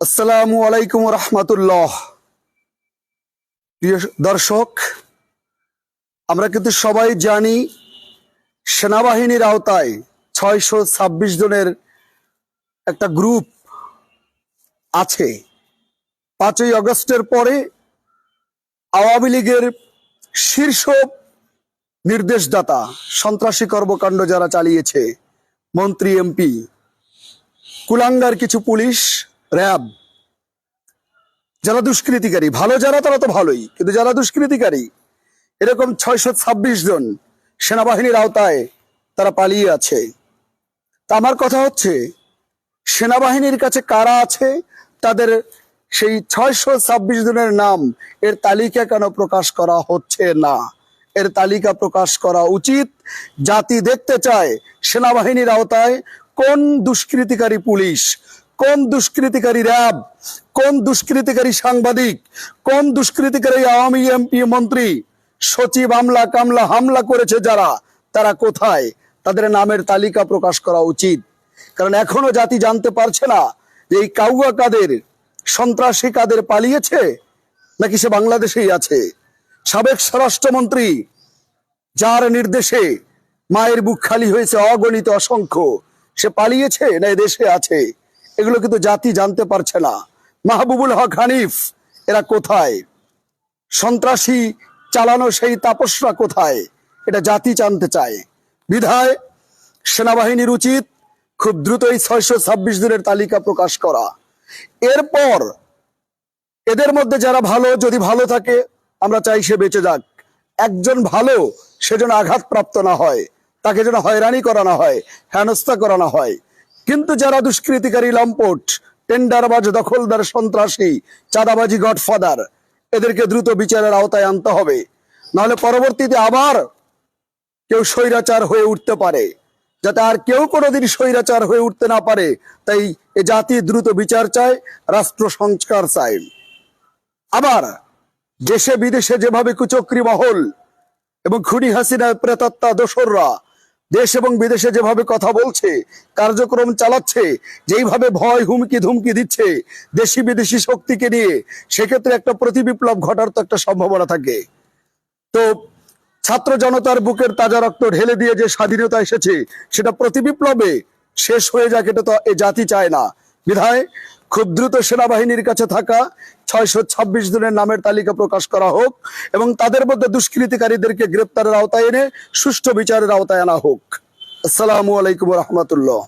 আসসালামু আলাইকুম রহমতুল্লাহ। প্রিয় দর্শক, আমরা কিন্তু সবাই জানি সেনাবাহিনীর আওতায় ছয়শো ছাব্বিশ জনের একটা গ্রুপ আছে। পাঁচই আগস্টের পরে আওয়ামী লীগের শীর্ষ নির্দেশদাতা, সন্ত্রাসী কর্মকাণ্ড যারা চালিয়েছে, মন্ত্রী, এমপি, কুলাঙ্গার কিছু পুলিশ র্যাব। যারা দুষ্কৃতিকারী, ভালো যারা তারা তো ভালোই, কিন্তু যারা দুষ্কৃতিকারী, এরকম ছয়শো ছাব্বিশ জন সেনাবাহিনীর আওতায় তারা পালিয়ে আছে। তা আমার কথা হচ্ছে, সেনাবাহিনীর কাছে কারা আছে? তাদের সেই ছয়শো ছাব্বিশ জনের নাম, এর তালিকা কেন প্রকাশ করা হচ্ছে না? এর তালিকা প্রকাশ করা উচিত, জাতি দেখতে চায় সেনাবাহিনীর আওতায় কোন দুষ্কৃতিকারী পুলিশ কোন দুষ্কৃতিকারী র্যাব? কোন দুষ্কৃতিকারী সাংবাদিক? কোন দুষ্কৃতিকারী আওয়ামী এমপি মন্ত্রী? সচিব আমলা কামলা হামলা করেছে যারা, তারা কোথায়? তাদের নামের তালিকা প্রকাশ করা উচিত। কারণ এখনও জাতি জানতে পারছে না যে এই কাউয়া কাদের, সন্ত্রাসী কাদের পালিয়েছে, নাকি সে বাংলাদেশেই আছে? সাবেক স্বরাষ্ট্রমন্ত্রী, যার নির্দেশে মায়ের বুক খালি হয়েছে অগণিত অসংখ্য, সে পালিয়েছে না দেশে আছে? এগুলো কিন্তু জাতি জানতে পারছে না। মাহবুবুল হক হানিফ, এরা কোথায়? সন্ত্রাসী চালানো সেই তাপসরা কোথায়? এটা জাতি জানতে চায়। বিধায়, সেনাবাহিনীর উচিত খুব দ্রুতই ছয়শো ছাব্বিশ দিনের তালিকা প্রকাশ করা। এরপর এদের মধ্যে যারা ভালো, যদি ভালো থাকে, আমরা চাই সে বেঁচে যাক। একজন ভালো, সে যেন আঘাতপ্রাপ্ত না হয়, তাকে যেন হয়রানি করানো হয়, হেনস্থা করানো হয়। কিন্তু যারা দুষ্কৃতিকারী লম্পট, টেন্ডারবাজ, দখলদার, সন্ত্রাসী, চাঁদাবাজি গডফাদার, এদেরকে দ্রুত বিচারের আওতায় আনতে হবে। নাহলে পরবর্তীতে আবার কেউ স্বৈরাচার হয়ে উঠতে পারে। যাতে আর কেউ কোনোদিন স্বৈরাচার হয়ে উঠতে না পারে, তাই এ জাতি দ্রুত বিচার চায়, রাষ্ট্র সংস্কার চায়। আবার দেশে বিদেশে যেভাবে কুচক্রি মহল এবং খুনি হাসিনা প্রেতাত্মা দোসররা দেশ এবং বিদেশে যেভাবে কথা বলছে, কার্যক্রম চালাচ্ছে, যেইভাবে ভয়, হুমকি, ধুমকি দিচ্ছে দেশি বিদেশি শক্তিকে নিয়ে, সেক্ষেত্রে একটা প্রতি বিপ্লব ঘটার তো একটা সম্ভাবনা থাকে। তো ছাত্র জনতার বুকের তাজা রক্ত ঢেলে দিয়ে যে স্বাধীনতা এসেছে, সেটা প্রতি বিপ্লবে শেষ হয়ে যাক, এটা তো এ জাতি চায় না। বিধায় খুব দ্রুত সেনাবাহিনীর কাছে থাকা ছয়শো ছাব্বিশ জনের নামের তালিকা প্রকাশ করা হোক এবং তাদের মধ্যে দুষ্কৃতিকারীদেরকে গ্রেপ্তারের আওতায় এনে সুষ্ঠু বিচারের আওতায় আনা হোক। আসসালামু আলাইকুম রহমতুল্লাহ।